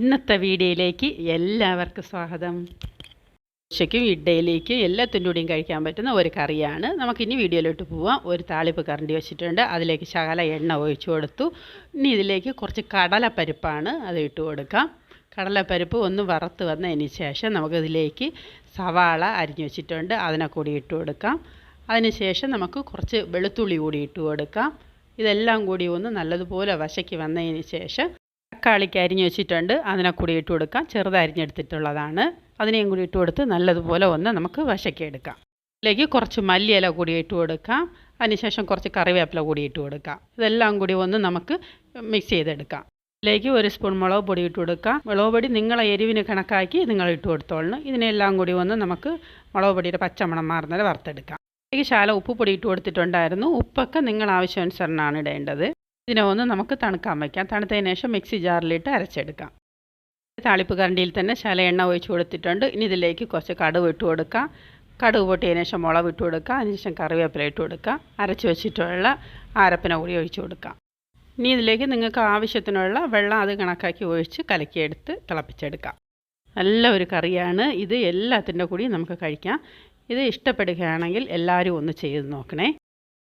ഇന്നത്തെ വീഡിയോയിലേക്ക് എല്ലാവർക്കും സ്വാഗതം. ഉച്ചയ്ക്കും ഇഡ്ഡയിലേക്കും എല്ലാത്തിന്റെ കൂടെയും കഴിക്കാൻ പറ്റുന്ന ഒരു കറിയാണ്. നമുക്കിനി വീഡിയോയിലോട്ട് പോവാം. ഒരു താളിപ്പ് കറണ്ടി വെച്ചിട്ടുണ്ട്. അതിലേക്ക് ശകല എണ്ണ ഒഴിച്ചു കൊടുത്തു. ഇനി ഇതിലേക്ക് കുറച്ച് കടലപ്പരിപ്പാണ് അത് ഇട്ട് കൊടുക്കാം. കടലപ്പരിപ്പ് ഒന്ന് വറുത്ത് വന്നതിന് ശേഷം നമുക്കിതിലേക്ക് സവാള അരിഞ്ഞു വെച്ചിട്ടുണ്ട്. അതിനെ കൂടി ഇട്ട് കൊടുക്കാം. അതിന് ശേഷം നമുക്ക് കുറച്ച് വെളുത്തുള്ളി കൂടി ഇട്ട് കൊടുക്കാം. ഇതെല്ലാം കൂടി ഒന്ന് നല്ലതുപോലെ വശയ്ക്ക് വന്നതിന് ശേഷം തക്കാളിക്ക് അരിഞ്ഞ് വെച്ചിട്ടുണ്ട്. അതിനെ കൂടി ഇട്ട് കൊടുക്കാം. ചെറുതരിഞ്ഞെടുത്തിട്ടുള്ളതാണ്. അതിനെയും കൂടി ഇട്ട് കൊടുത്ത് നല്ലതുപോലെ ഒന്ന് നമുക്ക് വശക്കിയെടുക്കാം ഇതിലേക്ക് കുറച്ച് മല്ലിയില കൂടി ഇട്ട് കൊടുക്കാം. അതിനുശേഷം കുറച്ച് കറിവേപ്പില കൂടി ഇട്ട് കൊടുക്കാം. ഇതെല്ലാം കൂടി ഒന്ന് നമുക്ക് മിക്സ് ചെയ്തെടുക്കാം. ഇതിലേക്ക് ഒരു സ്പൂൺ മുളക് പൊടി ഇട്ട് കൊടുക്കാം. മുളക് പൊടി നിങ്ങളെ എരിവിന് കണക്കാക്കി നിങ്ങൾ ഇട്ട് കൊടുത്തോളണം. ഇതിനെല്ലാം കൂടി ഒന്ന് നമുക്ക് മുളക് പൊടിയുടെ പച്ചമണം മാറുന്നത് വറുത്തെടുക്കാം. ഇതിലേക്ക് ശാല ഉപ്പ് പൊടി ഇട്ട് കൊടുത്തിട്ടുണ്ടായിരുന്നു. ഉപ്പൊക്കെ നിങ്ങൾ ആവശ്യാനുസരണമാണ് ഇടേണ്ടത്. ഇതിനെ ഒന്ന് നമുക്ക് തണുക്കാൻ വയ്ക്കാം. തണുത്തതിന് ശേഷം മിക്സി ജാറിലിട്ട് അരച്ചെടുക്കാം. താളിപ്പ് കരണ്ടിയിൽ തന്നെ ശല എണ്ണ ഒഴിച്ചു കൊടുത്തിട്ടുണ്ട്. ഇനി ഇതിലേക്ക് കുറച്ച് കടുവ് ഇട്ട് കൊടുക്കാം. കടുവ് പൊട്ടിയതിന് ശേഷം മുളക് ഇട്ട് കൊടുക്കാം. അതിനുശേഷം കറിവേപ്പില ഇട്ട് കൊടുക്കാം. അരച്ച് വെച്ചിട്ടുള്ള അരപ്പിന കൂടി ഒഴിച്ചു കൊടുക്കാം. ഇനി ഇതിലേക്ക് നിങ്ങൾക്ക് ആവശ്യത്തിനുള്ള വെള്ളം അത് കണക്കാക്കി ഒഴിച്ച് കലക്കിയെടുത്ത് തിളപ്പിച്ചെടുക്കാം. നല്ല ഒരു കറിയാണ്. ഇത് എല്ലാത്തിന്റെ കൂടി നമുക്ക് കഴിക്കാം. ഇത് ഇഷ്ടപ്പെടുകയാണെങ്കിൽ എല്ലാവരും ഒന്ന് ചെയ്ത് നോക്കണേ.